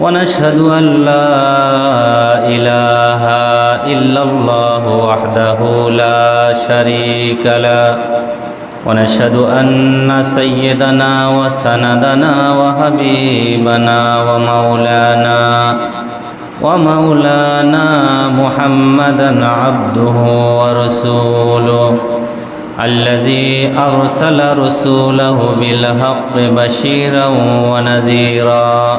ونشهد أن لا إله إلا الله وحده لا شريك له ونشهد أن سيدنا وسندنا وحبيبنا ومولانا ومولانا محمدا عبده ورسوله الذي أرسل رسوله بالحق بشيرا ونذيرا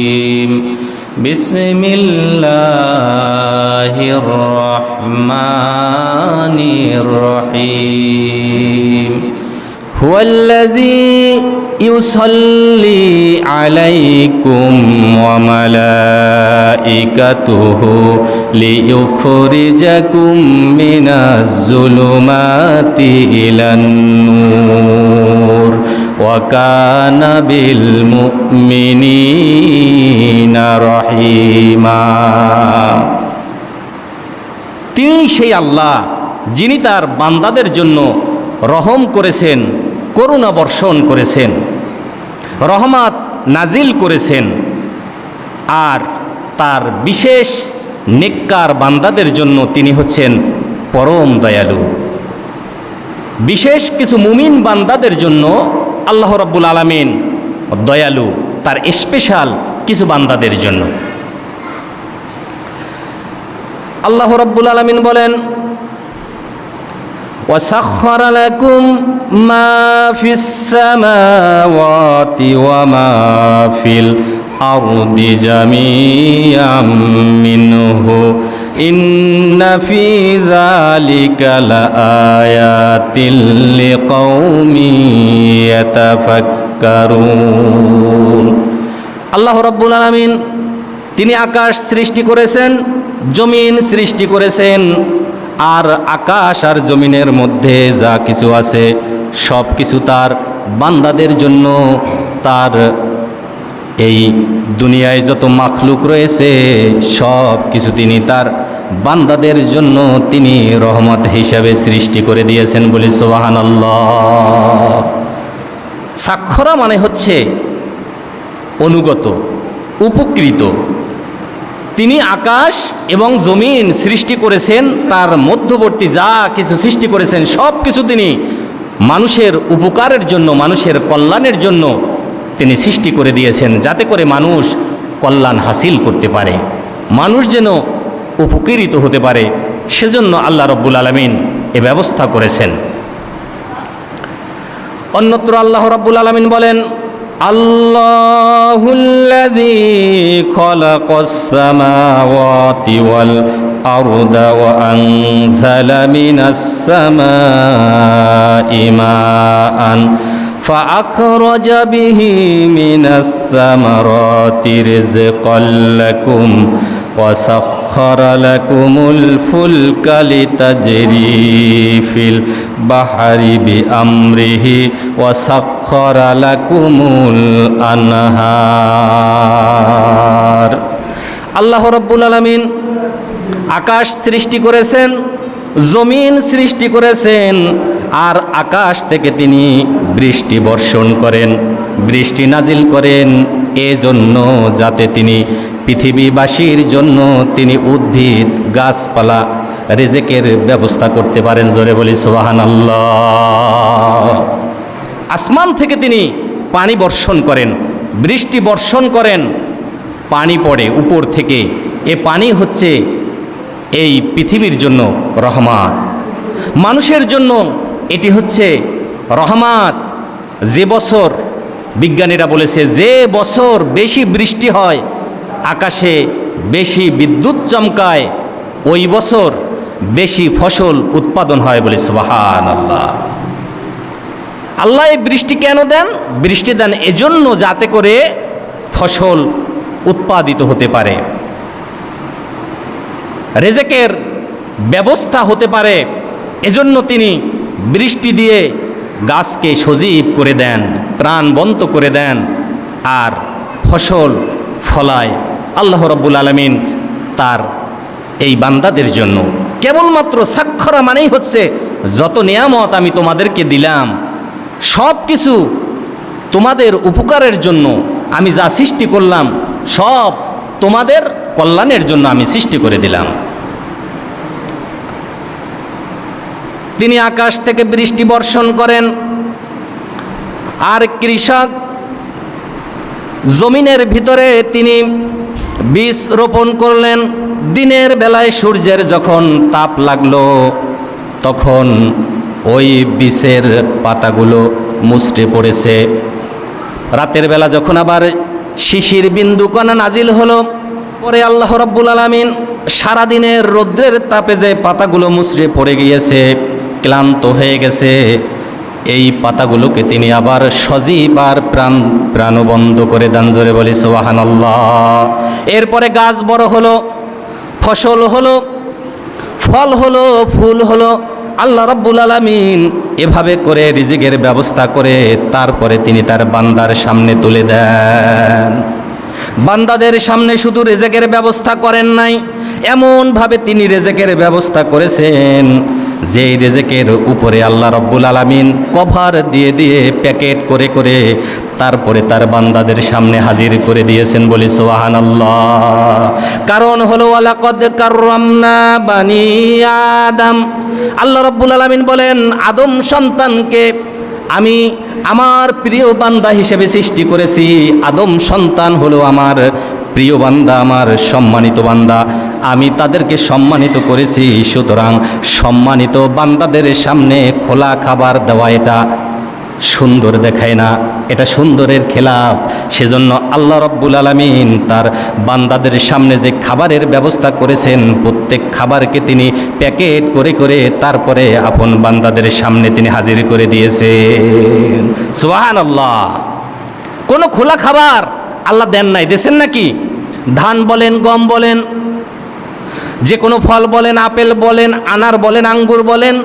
بسم الله الرحمن الرحيم. هو الذي يصلي عليكم وملائكته ليخرجكم من الظلمات إلى النور. ওয়াকানা বিল মুমিনিনা রহিমা তিনি সেই আল্লাহ যিনি তার বান্দাদের জন্য রহম করেছেন, করুণা বর্ষণ করেছেন, রহমাত নাজিল করেছেন, আর তার বিশেষ নেককার বান্দাদের জন্য তিনি হচ্ছেন পরম দয়ালু। বিশেষ কিছু মুমিন বান্দাদের জন্য আল্লাহ রব্বুল আলমিন দয়ালু তার স্পেশাল কিছু বান্দাদের জন্য আল্লাহ রব্বুল আলমিন বলেন وسخر لكم ما في السماوات وما في الأرض جميعا منه إن في ذلك لآيات لقوم يتفكرون আল্লাহ রব্বুল আলমিন তিনি আকাশ সৃষ্টি করেছেন জমিন সৃষ্টি করেছেন আর আকাশ আর জমিনের মধ্যে যা কিছু আছে সব কিছু তার বান্দাদের জন্য তার এই দুনিয়ায় যত মাখলুক রয়েছে, সব কিছু তিনি তার বান্দাদের জন্য তিনি রহমত হিসাবে সৃষ্টি করে দিয়েছেন বলি সোহান সাক্ষরা মানে হচ্ছে অনুগত, উপকৃত। তিনি আকাশ এবং জমিন সৃষ্টি করেছেন, তার মধ্যবর্তী যা কিছু সৃষ্টি করেছেন সব কিছু তিনি মানুষের উপকারের জন্য, মানুষের কল্যাণের জন্য তিনি সৃষ্টি করে দিয়েছেন যাতে করে মানুষ কল্যাণ হাসিল করতে পারে। মানুষ যেন উপকৃত হতে পারে, সেজন্য আল্লাহ রব্বুল আলমিন এ ব্যবস্থা করেছেন। অন্যত্র আল্লাহ রব্বুল আলমিন বলেন আল্লাহ فأخرج به من الثمرات رزقا لكم وسخر لكم الفلك لتجري في البحر بأمره وسخر لكم الأنهار আল্লাহ রব্বুল আলমিন আকাশ সৃষ্টি করেছেন জমিন সৃষ্টি করেছেন আর আকাশ থেকে তিনি বৃষ্টি বর্ষণ করেন, বৃষ্টি নাজিল করেন। এজন্য যাতে তিনি পৃথিবীবাসীর জন্য তিনি উদ্ভিদ, গাছপালা, রেজেকের ব্যবস্থা করতে পারেন। জোরে বলি সোহান আসমান থেকে তিনি পানি বর্ষণ করেন, বৃষ্টি বর্ষণ করেন। পানি পড়ে উপর থেকে, এ পানি হচ্ছে এই পৃথিবীর জন্য রহমান। মানুষের জন্য এটি হচ্ছে রহমাত। যে বছর বিজ্ঞানীরা বলেছে, যে বছর বেশি বৃষ্টি হয়, আকাশে বেশি বিদ্যুৎ চমকায়, ওই বছর বেশি ফসল উৎপাদন হয় বলে সুবাহান আল্লাহ আল্লাহ এই বৃষ্টি কেন দেন? বৃষ্টি দেন এজন্য যাতে করে ফসল উৎপাদিত হতে পারে। রেজেকের ব্যবস্থা হতে পারে, এজন্য তিনি বৃষ্টি দিয়ে গাছকে সজীব করে দেন প্রাণবন্ত করে দেন আর ফসল ফলায়। আল্লাহ রব্বুল আলমিন তার এই বান্দাদের জন্য কেবলমাত্র সাক্ষরা মানেই হচ্ছে, যত নিয়ামত আমি তোমাদেরকে দিলাম, সব কিছু তোমাদের উপকারের জন্য আমি যা সৃষ্টি করলাম, সব তোমাদের কল্যাণের জন্য আমি সৃষ্টি করে দিলাম। তিনি আকাশ থেকে বৃষ্টি বর্ষণ করেন। আর কৃষক জমিনের ভিতরে তিনি বীজ রোপণ করলেন। দিনের বেলায় সূর্যের যখন তাপ লাগল, তখন ওই বীজের পাতাগুলো মুচড়ে পড়েছে। রাতের বেলা যখন আবার শিশির বিন্দু কণা নাজিল হলো, পরে আল্লাহ রাব্বুল আলামিন সারাদিনের রৌদ্রের তাপে যে পাতাগুলো মুচড়ে পড়ে গিয়েছে ক্লান্ত হয়ে গেছে। এই পাতাগুলোকে তিনি আবার সজীব আর প্রাণ, প্রাণবন্ধ করে দান জোরে বলি সোহান এরপরে গাছ বড় হলো, ফসল হলো, ফল হলো, ফুল হলো, আল্লাহ রব্বুল আলমিন এভাবে করে রিজিকের ব্যবস্থা করে তারপরে তিনি তার বান্দার সামনে তুলে দেন। বান্দাদের সামনে শুধু রেজেকের ব্যবস্থা করেন নাই, এমনভাবে তিনি রেজেকের ব্যবস্থা করেছেন। যেই রেজেকের উপরে আল্লাহ রব্বুল আলমিন কভার দিয়ে দিয়ে প্যাকেট করে করে তারপরে তার বান্দাদের সামনে হাজির করে দিয়েছেন বলি সোহান আল্লাহ কারণ হলো আদম। আল্লাহ রব্বুল আলমিন বলেন, আদম সন্তানকে আমি আমার প্রিয় বান্দা হিসেবে সৃষ্টি করেছি। আদম সন্তান হলো আমার প্রিয় বান্দা, আমার সম্মানিত বান্দা, আমি তাদেরকে সম্মানিত করেছি। সুতরাং সম্মানিত বান্দাদের সামনে খোলা খাবার দেওয়া এটা সুন্দর দেখায় না, এটা সুন্দরের খেলাপ। সেজন্য আল্লাহ রব্বুল আলমিন তার বান্দাদের সামনে যে খাবারের ব্যবস্থা করেছেন, প্রত্যেক খাবারকে তিনি প্যাকেট করে করে তারপরে আপন বান্দাদের সামনে তিনি হাজির করে দিয়েছেন। সুহান আল্লাহ কোনো খোলা খাবার আল্লাহ দেন নাই দেশেন নাকি? ধান বলেন, গম বলেন যে কোনো ফল বলেন, আপেল বলেন, আনার বলেন, আঙ্গুর বলেন,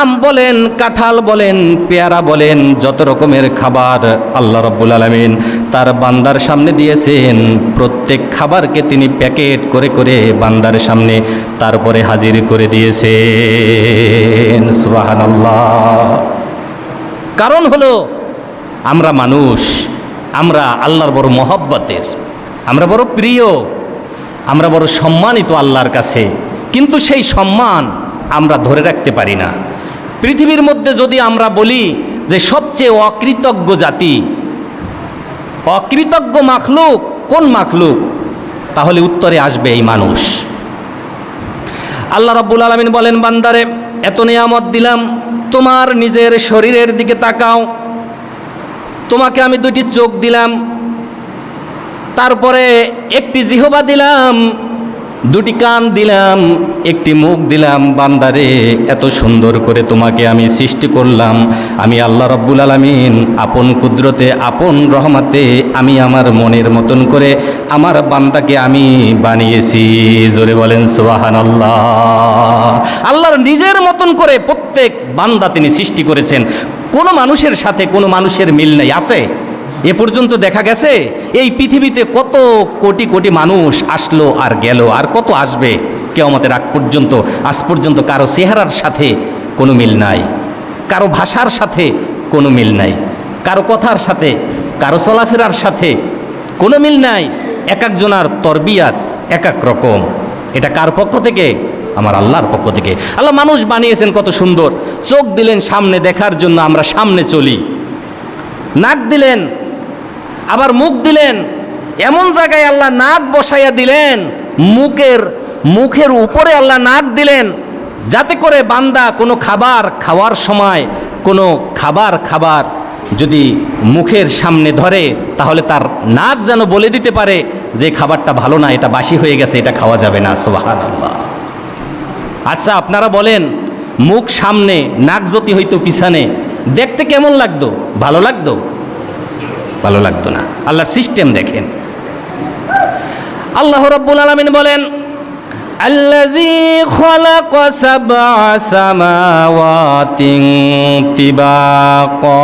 আম বলেন, কাঁঠাল বলেন, পেয়ারা বলেন, যত রকমের খাবার আল্লাহ রব্বুল আলমিন তার বান্দার সামনে দিয়েছেন, প্রত্যেক খাবারকে তিনি প্যাকেট করে করে বান্দার সামনে তারপরে হাজির করে দিয়েছেন কারণ হলো, আমরা মানুষ আমরা আল্লাহর বড় মহব্বতের, আমরা বড় প্রিয়, আমরা বড় সম্মানিত আল্লাহর কাছে, কিন্তু সেই সম্মান আমরা ধরে রাখতে পারি না। পৃথিবীর মধ্যে যদি আমরা বলি যে সবচেয়ে অকৃতজ্ঞ জাতি, অকৃতজ্ঞ মাখলুক, কোন মাখলুক? তাহলে উত্তরে আসবে এই মানুষ। আল্লাহ রাব্বুল আলমিন বলেন, বান্দারে, এত নিয়ামত দিলাম, তোমার নিজের শরীরের দিকে তাকাও তোমাকে আমি দুটি চোখ দিলাম, তারপরে একটি জিহবা দিলাম, দুটি কান দিলাম, একটি মুখ দিলাম, বান্দারে, এত সুন্দর করে তোমাকে আমি সৃষ্টি করলাম। আমি আল্লাহ রব্বুল আলমিন, আপন কুদরতে, আপন রহমাতে আমি আমার মনের মতন করে আমার বান্দাকে আমি বানিয়েছি। জোরে বলেন সোহান আল্লাহ আল্লাহর নিজের মতন করে প্রত্যেক বান্দা তিনি সৃষ্টি করেছেন। কোনো মানুষের সাথে কোনো মানুষের মিল নেই। আছে? এ পর্যন্ত দেখা গেছে, এই পৃথিবীতে কত কোটি কোটি মানুষ আসলো আর গেল, আর কত আসবে কেয়ামতের আগ পর্যন্ত? আজ পর্যন্ত কারও চেহারার সাথে কোনো মিল নাই, কারও ভাষার সাথে কোনো মিল নাই, কারও কথার সাথে, কারও চলাফেরার সাথে কোনো মিল নাই। এক একজনার তরবিয়াত এক এক রকম। এটা কার পক্ষ থেকে? আমার আল্লাহর পক্ষ থেকে। আল্লাহ মানুষ বানিয়েছেন কত সুন্দর। চোখ দিলেন সামনে দেখার জন্য আমরা সামনে চলি। নাক দিলেন, আবার মুখ দিলেন। এমন জায়গায় আল্লাহ নাক বসাইয়া দিলেন। মুখের মুখের উপরে আল্লাহ নাক দিলেন। যাতে করে বান্দা কোনো খাবার খাওয়ার সময়, কোনো খাবার খাবার যদি মুখের সামনে ধরে, তাহলে তার নাক যেন বলে দিতে পারে যে খাবারটা ভালো না, এটা বাসি হয়ে গেছে, এটা খাওয়া যাবে না। সোহান আল্লাহ আচ্ছা আপনারা বলেন মুখ সামনে নাক যদি হইতো পিছনে দেখতে কেমন লাগতো ভালো লাগতো ভালো লাগতো না আল্লাহর সিস্টেম দেখেন আল্লাহ রব্বুল আলমিন বলেন الذي خلق سبع سماوات طباقا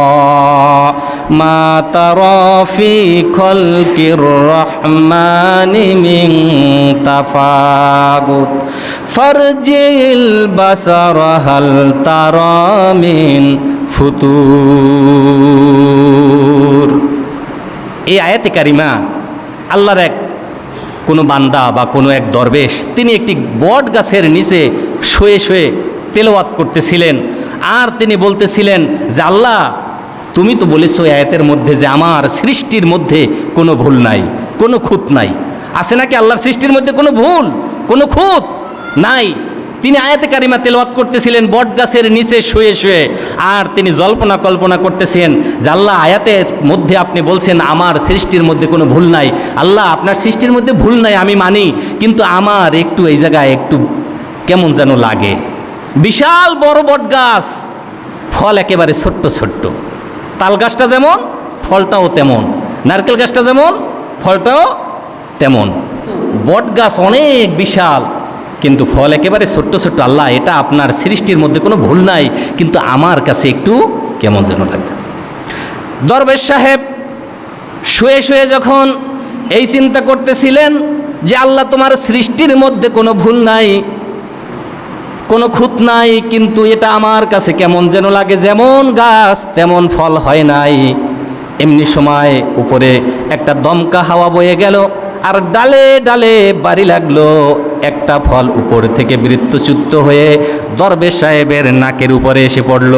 ما ترى في خلق الرحمن من تفاوت فارجع البصر هل ترى من ফুতুর এই আয়াতে কারিমা আল্লাহর এক কোনো বান্দা বা কোনো এক দরবেশ তিনি একটি বট গাছের নিচে শুয়ে শুয়ে তেলাওয়াত করতেছিলেন আর তিনি বলতেছিলেন যে আল্লাহ তুমি তো বলেছ আয়াতের মধ্যে যে আমার সৃষ্টির মধ্যে কোনো ভুল নাই, কোনো খুঁত নাই। আছে নাকি আল্লাহর সৃষ্টির মধ্যে কোনো ভুল, কোনো খুঁত নাই? তিনি আয়াতে কারিমা তেলাওয়াত করতেছিলেন, বট গাছের নিচে শুয়ে শুয়ে, আর তিনি জল্পনা কল্পনা করতেছেন যে আল্লাহ আয়াতের মধ্যে আপনি বলছেন, আমার সৃষ্টির মধ্যে কোনো ভুল নাই। আল্লাহ, আপনার সৃষ্টির মধ্যে ভুল নাই, আমি মানি, কিন্তু আমার একটু এই জায়গায় একটু কেমন যেন লাগে। বিশাল বড় বট গাছ, ফল একেবারে ছোট্ট ছোট্ট। তাল গাছটা যেমন, ফলটাও তেমন। নারকেল গাছটা যেমন, ফলটাও তেমন। বট গাছ অনেক বিশাল, কিন্তু ফল একেবারে ছোট্ট ছোট্ট, আল্লাহ, এটা আপনার সৃষ্টির মধ্যে কোনো ভুল নাই, কিন্তু আমার কাছে একটু কেমন যেন লাগে। দরবেশ সাহেব শুয়ে শুয়ে যখন এই চিন্তা করতেছিলেন যে আল্লাহ তোমার সৃষ্টির মধ্যে কোনো ভুল নাই কোনো খুঁত নাই, কিন্তু এটা আমার কাছে কেমন যেন লাগে, যেমন গাছ, তেমন ফল হয় নাই। এমনি সময় উপরে একটা দমকা হাওয়া বয়ে গেল, আর ডালে ডালে বাড়ি লাগল একটা ফল উপর থেকে বৃত্তচ্যুত হয়ে দরবেশ সাহেবের নাকের উপরে এসে পড়ল।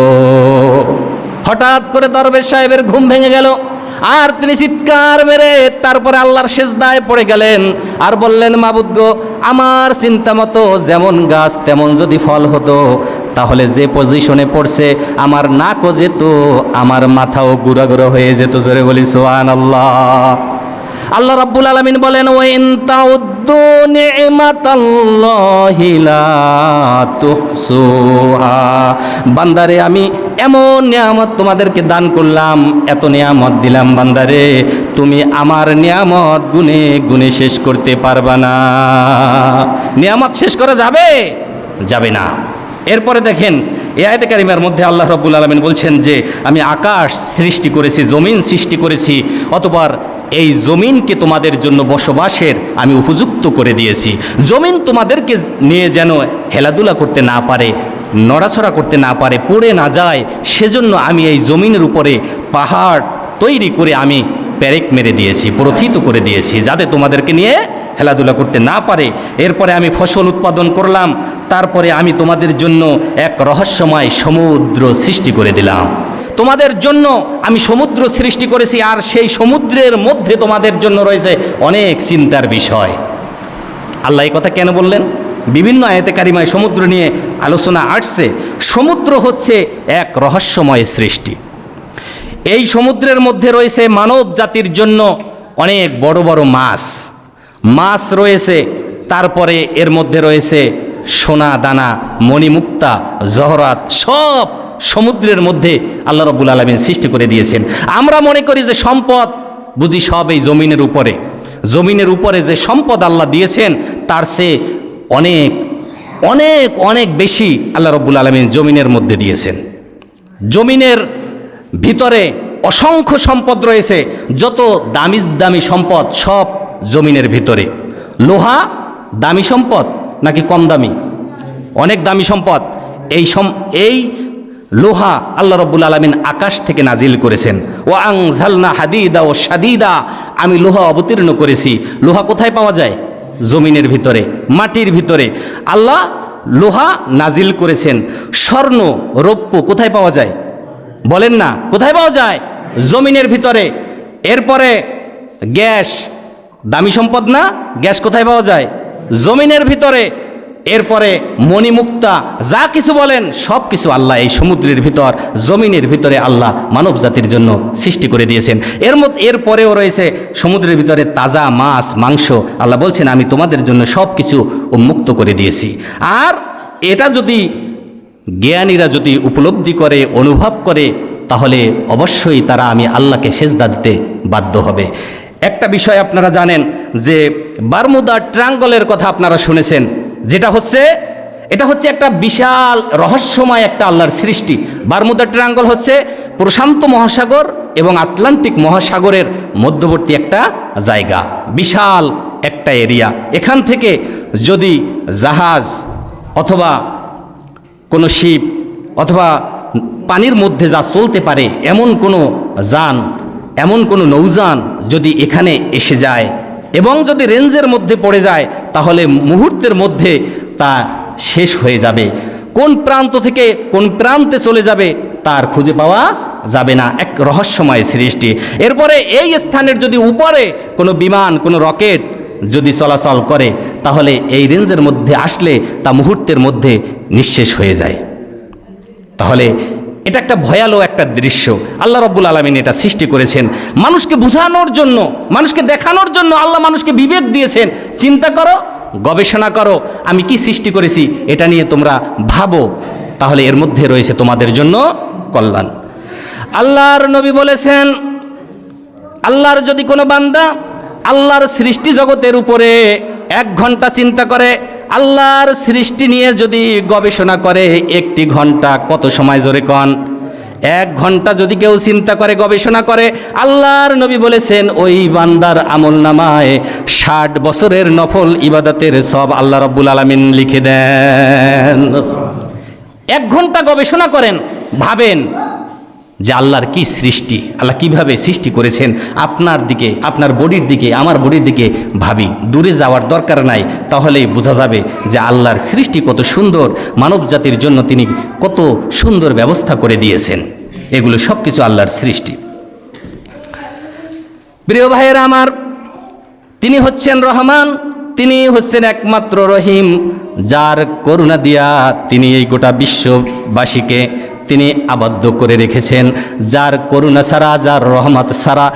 হঠাৎ করে দরবেশ সাহেবের ঘুম ভেঙে গেল আর তিনি চিৎকার মেরে তারপরে আল্লাহর সেজদায় পড়ে গেলেন। আর বললেন, মাবুদ গো, আমার চিন্তা মতো যেমন গাছ, তেমন যদি ফল হতো, তাহলে যে পজিশনে পড়ছে, আমার নাকও যেত, আমার মাথাও গুঁড়া গুঁড়ো হয়ে যেত। জোরে বলি সোহান আল্লাহ আল্লাহ রাব্বুল আলামিন বলেন ওয়াইন তাউদ্দু নি'মাতাল্লাহি লা তুহসুহা। বান্দারে, আমি এমন নিয়ামত তোমাদেরকে দান করলাম, এত নিয়ামত দিলাম বান্দারে, তুমি আমার নিয়ামত গুনে গুনে শেষ করতে পারবা না। নিয়ামত শেষ করা যাবে? যাবে না। এরপরে দেখেন এ আয়তে কারিমার মধ্যে আল্লাহ রব্বুল আলমিন বলছেন যে, আমি আকাশ সৃষ্টি করেছি, জমিন সৃষ্টি করেছি অতবার এই জমিনকে তোমাদের জন্য বসবাসের আমি উপযুক্ত করে দিয়েছি। জমিন তোমাদেরকে নিয়ে যেন হেলাধুলা করতে না পারে নড়াছড়া করতে না পারে, পড়ে না যায়, সেজন্য আমি এই জমিনের উপরে পাহাড় তৈরি করে আমি প্যারেক মেরে দিয়েছি, প্রথিত করে দিয়েছি, যাতে তোমাদেরকে নিয়ে খেলাধুলা করতে না পারে। এরপরে আমি ফসল উৎপাদন করলাম, তারপরে আমি তোমাদের জন্য এক রহস্যময় সমুদ্র সৃষ্টি করে দিলাম। তোমাদের জন্য আমি সমুদ্র সৃষ্টি করেছি, আর সেই সমুদ্রের মধ্যে তোমাদের জন্য রয়েছে অনেক চিন্তার বিষয়। আল্লাহ এই কথা কেন বললেন? বিভিন্ন আয়তে কারিমায় সমুদ্র নিয়ে আলোচনা আসছে। সমুদ্র হচ্ছে এক রহস্যময় সৃষ্টি। এই সমুদ্রের মধ্যে রয়েছে মানব জাতির জন্য অনেক বড় বড় মাছ। মাছ রয়েছে, তারপরে এর মধ্যে রয়েছে সোনা, দানা, মণিমুক্তা, জহরাত, সব সমুদ্রের মধ্যে আল্লাহ রব্বুল আলমিন সৃষ্টি করে দিয়েছেন। আমরা মনে করি যে সম্পদ বুঝি সব এই জমিনের উপরে। জমিনের উপরে যে সম্পদ আল্লাহ দিয়েছেন, তার সে অনেক অনেক অনেক বেশি আল্লাহ রব্বুল আলমিন জমিনের মধ্যে দিয়েছেন। জমিনের ভিতরে অসংখ্য সম্পদ রয়েছে, যত দামি দামি সম্পদ সব জমিনের ভিতরে। লোহা দামি সম্পদ নাকি কম দামি? অনেক দামি সম্পদ। এই সম, এই লোহা আল্লাহ রব্বুল আলমিন আকাশ থেকে নাজিল করেছেন। ও আং ঝালনা হাদিদা ও সাদিদা আমি লোহা অবতীর্ণ করেছি। লোহা কোথায় পাওয়া যায়? জমিনের ভিতরে, মাটির ভিতরে। আল্লাহ লোহা নাজিল করেছেন। স্বর্ণ, রৌপ্য কোথায় পাওয়া যায়? বলেন না, কোথায় পাওয়া যায়? জমিনের ভিতরে। এরপরে গ্যাস, দামি সম্পদ না? গ্যাস কোথায় পাওয়া যায়? জমিনের ভিতরে। এরপরে মণিমুক্তা যা কিছু বলেন, সব কিছু আল্লাহ এই সমুদ্রের ভিতর, জমিনের ভিতরে আল্লাহ মানব জাতির জন্য সৃষ্টি করে দিয়েছেন। এর মধ্যে এরপরেও রয়েছে সমুদ্রের ভিতরে তাজা মাছ, মাংস। আল্লাহ বলছেন, আমি তোমাদের জন্য সব কিছু উন্মুক্ত করে দিয়েছি। আর এটা যদি জ্ঞানীরা যদি উপলব্ধি করে, অনুভব করে, তাহলে অবশ্যই তারা আমি আল্লাহকে সেজদা দিতে বাধ্য হবে। একটা বিষয় আপনারা জানেন যে বারমুদা ট্রাঙ্গলের কথা আপনারা শুনেছেন। যেটা হচ্ছে, এটা হচ্ছে একটা বিশাল রহস্যময় একটা আল্লাহর সৃষ্টি। বারমুদা ট্রাঙ্গল হচ্ছে প্রশান্ত মহাসাগর এবং আটলান্টিক মহাসাগরের মধ্যবর্তী একটা জায়গা, বিশাল একটা এরিয়া। এখান থেকে যদি জাহাজ অথবা কোনো শিপ অথবা পানির মধ্যে যা চলতে পারে, এমন কোনো যান, এমন কোনো নৌযান যদি এখানে এসে যায় এবং যদি রেঞ্জের মধ্যে পড়ে যায়, তাহলে মুহূর্তের মধ্যে তা শেষ হয়ে যাবে। কোন প্রান্ত থেকে কোন প্রান্তে চলে যাবে, তার খুঁজে পাওয়া যাবে না। এক রহস্যময় সৃষ্টি। এরপরে এই স্থানের যদি উপরে কোনো বিমান, কোনো রকেট যদি চলাচল করে, তাহলে এই রেঞ্জের মধ্যে আসলে তা মুহূর্তের মধ্যে নিঃশেষ হয়ে যায়। তাহলে এটা একটা ভয়ালো একটা দৃশ্য। আল্লাহ রব্বুল আলমিন এটা সৃষ্টি করেছেন। মানুষকে বোঝানোর জন্য, মানুষকে দেখানোর জন্য আল্লাহ মানুষকে বিবেক দিয়েছেন। চিন্তা করো, গবেষণা করো, আমি কি সৃষ্টি করেছি এটা নিয়ে তোমরা ভাবো। তাহলে এর মধ্যে রয়েছে তোমাদের জন্য কল্যাণ। আল্লাহর নবী বলেছেন, আল্লাহর যদি কোনো বান্দা আল্লাহর সৃষ্টি জগতের উপরে এক ঘণ্টা চিন্তা করে আল্লাহর সৃষ্টি নিয়ে যদি গবেষণা করে একটি ঘণ্টা, কত সময় জোরে কন? এক ঘণ্টা যদি কেউ চিন্তা করে, গবেষণা করে, আল্লাহর নবী বলেছেন, ওই বান্দার আমল নামায় ষাট বছরের নফল ইবাদতের সব আল্লাহ রব্বুল আলমিন লিখে দেন। এক ঘণ্টা গবেষণা করেন, ভাবেন যে আল্লাহর কি সৃষ্টি, আল্লাহ কীভাবে সৃষ্টি করেছেন, আপনার দিকে, আপনার বডির দিকে, আমার বডির দিকে ভাবি। দূরে যাওয়ার দরকার নাই, তাহলেই বোঝা যাবে যে আল্লাহর সৃষ্টি কত সুন্দর, মানব জাতির জন্য তিনি কত সুন্দর ব্যবস্থা করে দিয়েছেন। এগুলো সব কিছু আল্লাহর সৃষ্টি। প্রিয় ভাইয়ের আমার, তিনি হচ্ছেন রহমান, তিনি হচ্ছেন একমাত্র রহিম, যার করুণা দিয়া তিনি এই গোটা বিশ্ববাসীকে তিনি আবদ্ধ করে রেখেছেন। যার করুণা ছাড়া, যার রহমত ছাড়া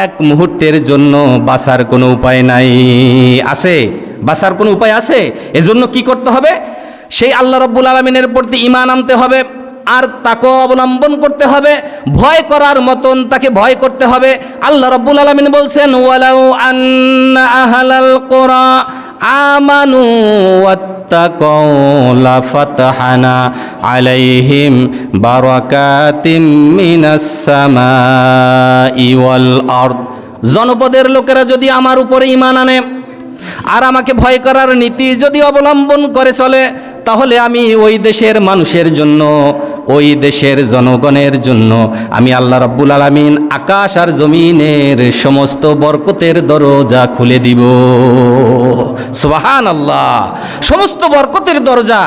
এক মুহূর্তের জন্য বাঁচার কোনো উপায় নাই। আছে? বাঁচার কোনো উপায় আছে? এজন্য কি করতে হবে? সেই আল্লাহ রব্বুল আলমিনের প্রতি ইমান আনতে হবে, আর তাকে অবলম্বন করতে হবে, ভয় করার মতন তাকে ভয় করতে হবে। আল্লাহ রব্বুল আলমিন বলছেন, ওয়ালাউ আন্না আহালাল কোরআ আমানু ওয়াত্তাকাউ লাফাতাহানা আলাইহিম বারাকাতিম মিনাস জনপদের লোকেরা যদি আমার উপরে ঈমান আনে আর আমাকে ভয় করার নীতি যদি অবলম্বন করে চলে, তাহলে আমি ওই দেশের মানুষের জন্য ওই দেশের জনগণের জন্য আমি আল্লাহ রব্বুল আলমিন আকাশ আর জমিনের সমস্ত বরকতের দরজা খুলে দিব। সোহান আল্লাহ সমস্ত বরকতের দরজা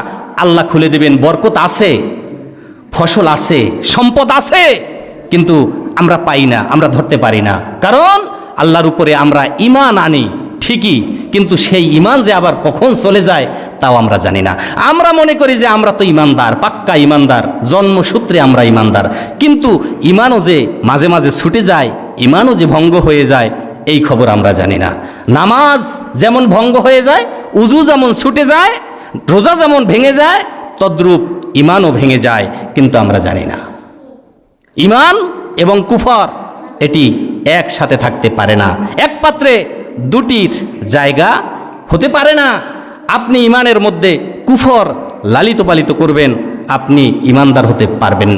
আল্লাহ খুলে দিবেন। বরকত আছে, ফসল আছে, সম্পদ আছে, কিন্তু আমরা পাই না, আমরা ধরতে পারি না। কারণ আল্লাহর উপরে আমরা ইমান আনি, ঠিকই, কিন্তু সেই ইমান যে আবার কখন চলে যায় তাও আমরা জানি না। আমরা মনে করি যে আমরা তো ইমানদার, পাক্কা ইমানদার, জন্মসূত্রে আমরা ইমানদার। কিন্তু ইমানও যে মাঝে মাঝে ছুটে যায়, ইমানও যে ভঙ্গ হয়ে যায়, এই খবর আমরা জানি না। নামাজ যেমন ভঙ্গ হয়ে যায়, উজু যেমন ছুটে যায়, রোজা যেমন ভেঙে যায়, তদ্রূপ ইমানও ভেঙে যায়, কিন্তু আমরা জানি না। ইমান এবং কুফর এটি একসাথে থাকতে পারে না। এক পাত্রে দুটির জায়গা হতে পারে না। আপনি ইমানের মধ্যে কুফর লালিত পালিত করবেন আপনি ইমানদার হতে পারবেন না।